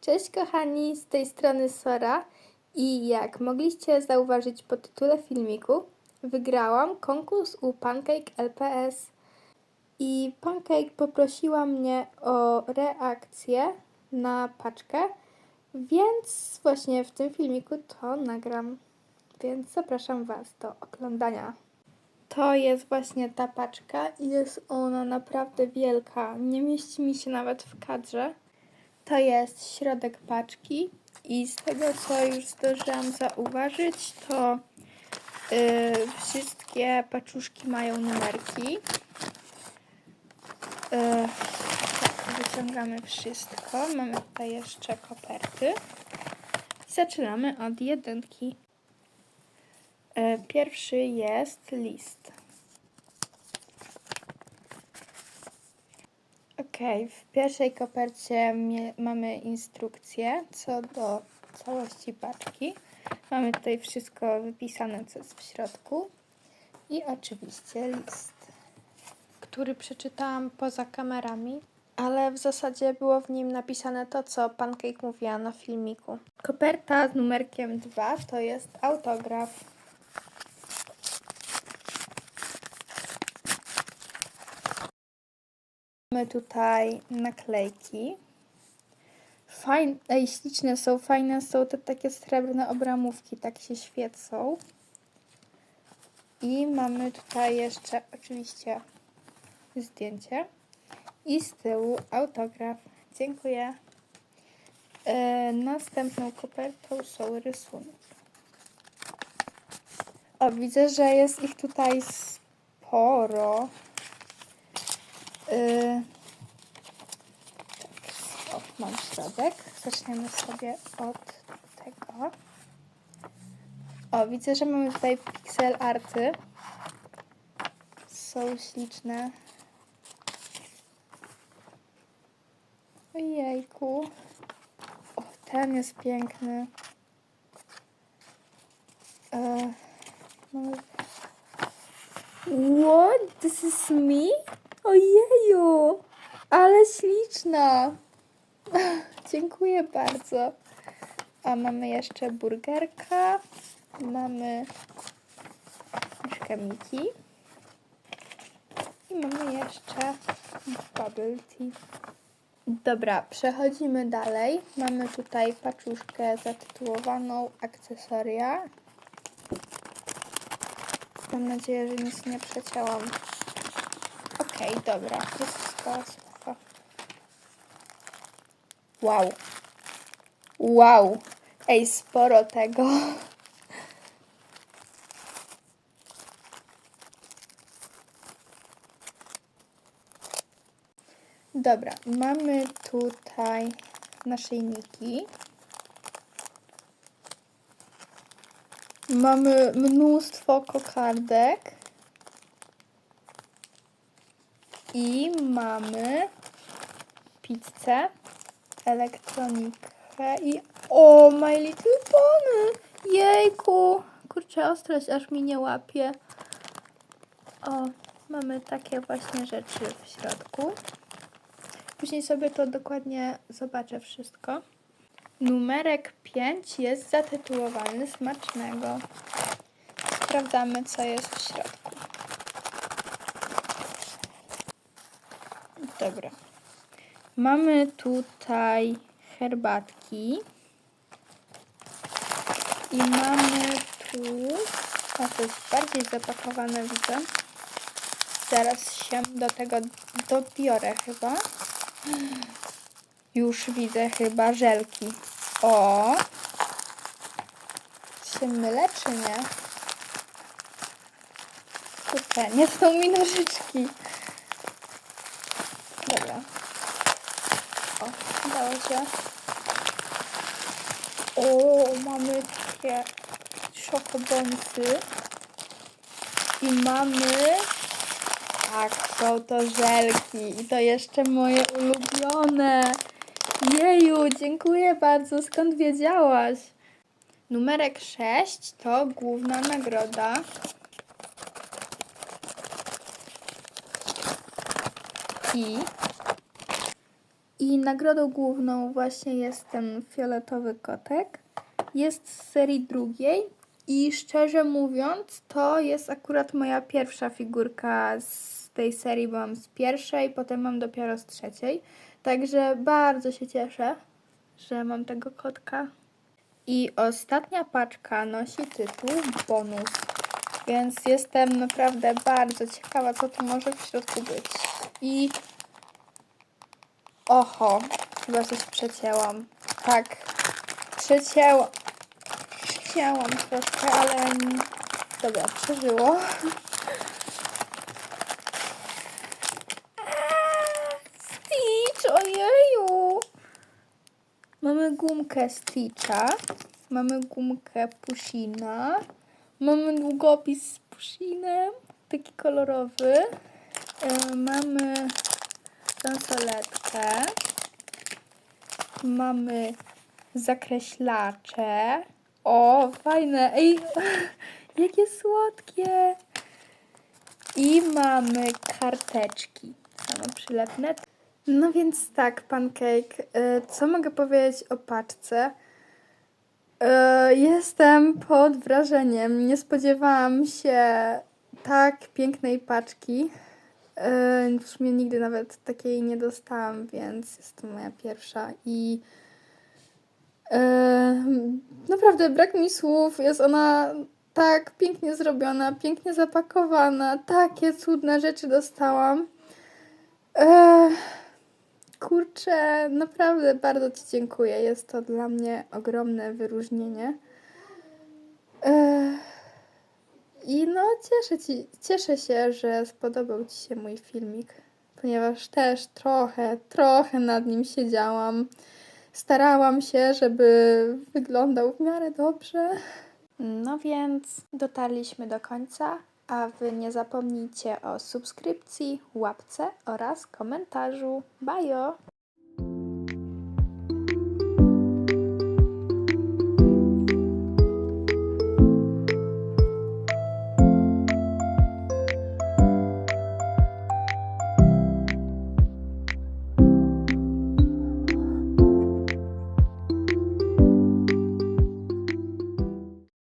Cześć kochani, z tej strony Sora i jak mogliście zauważyć po tytule filmiku, wygrałam konkurs u Pancake LPS i Pancake poprosiła mnie o reakcję na paczkę, więc właśnie w tym filmiku to nagram, więc zapraszam Was do oglądania. To jest właśnie ta paczka i jest ona naprawdę wielka, nie mieści mi się nawet w kadrze. To jest środek paczki i z tego co już zdążyłam zauważyć, to y, wszystkie paczuszki mają numerki. Y, tak, wyciągamy wszystko. Mamy tutaj jeszcze koperty. Zaczynamy od jedynki. Y, pierwszy jest list. Okej, w pierwszej kopercie mamy instrukcję co do całości paczki. Mamy tutaj wszystko wypisane, co jest w środku. I oczywiście list, który przeczytałam poza kamerami, ale w zasadzie było w nim napisane to, co Pancake mówiła na filmiku. Koperta z numerkiem 2 to jest autograf. Mamy tutaj naklejki. Fajne, ej, śliczne są, fajne są te takie srebrne obramówki, tak się świecą. I mamy tutaj jeszcze oczywiście zdjęcie. I z tyłu autograf. Dziękuję. E, następną kopertą są rysunki. O, widzę, że jest ich tutaj sporo. Yy, tak, o, mam środek. Zaczniemy sobie od tego. O, widzę, że mamy tutaj pixel arty. Są śliczne. Ojejku. O, ten jest piękny. Mamy... What? This is me? Ojeju, ale śliczna. Dziękuję bardzo. A mamy jeszcze burgerka. Mamy myszkę Miki. I mamy jeszcze bubble tea. Dobra, przechodzimy dalej. Mamy tutaj paczuszkę zatytułowaną akcesoria. Mam nadzieję, że nic nie przecięłam. Okej, dobra, wszystko. Wow. Wow. Ej, sporo tego. Dobra, mamy tutaj naszyjniki. Mamy mnóstwo kokardek. I mamy pizzę, elektronikę i... O, My Little Pony! Jejku! Kurczę, ostrość aż mi nie łapie. O, mamy takie właśnie rzeczy w środku. Później sobie to dokładnie zobaczę wszystko. Numerek 5 jest zatytułowany Smacznego. Sprawdzamy, co jest w środku. Dobra. Mamy tutaj herbatki. I mamy tu... O, to jest bardziej zapakowane, widzę. Zaraz się do tego dobiorę chyba. Już widzę chyba żelki. O! Się mylę, czy nie? Kurczę, nie są mi nożyczki. Dobra. O, udało się. O, mamy takie szokobonsy. I mamy... Tak, są to żelki. I to jeszcze moje ulubione. Jeju, dziękuję bardzo. Skąd wiedziałaś? Numerek 6 to główna nagroda. I I nagrodą główną właśnie jest ten fioletowy kotek. Jest z serii drugiej i szczerze mówiąc, to jest akurat moja pierwsza figurka z tej serii, bo mam z pierwszej, potem mam dopiero z trzeciej. Także bardzo się cieszę, że mam tego kotka. I ostatnia paczka nosi tytuł Bonus. Więc jestem naprawdę bardzo ciekawa, co tu może w środku być. I oho, chyba coś przecięłam. Tak, przecięłam. Przecięłam troszkę, ale dobra, przeżyło. Stitch, ojeju! Mamy gumkę Stitcha, mamy gumkę Pushina, mamy długopis z Pushinem, taki kolorowy. E, mamy bransoletkę, mamy zakreślacze. O, fajne! Ej, jakie słodkie! I mamy karteczki, same przylepne. No więc tak, pancake. y, Co mogę powiedzieć o paczce? Y, Jestem pod wrażeniem. Nie spodziewałam się tak pięknej paczki. Y, W sumie nigdy nawet takiej nie dostałam, więc jest to moja pierwsza i y, naprawdę brak mi słów. Jest ona tak pięknie zrobiona, pięknie zapakowana. Takie cudne rzeczy dostałam. Ech, kurczę, naprawdę bardzo Ci dziękuję. Jest to dla mnie ogromne wyróżnienie. I no, cieszę, ci, cieszę się, że spodobał Ci się mój filmik, ponieważ też trochę, trochę nad nim siedziałam. Starałam się, żeby wyglądał w miarę dobrze. No więc dotarliśmy do końca, a Wy nie zapomnijcie o subskrypcji, łapce oraz komentarzu. Bajo!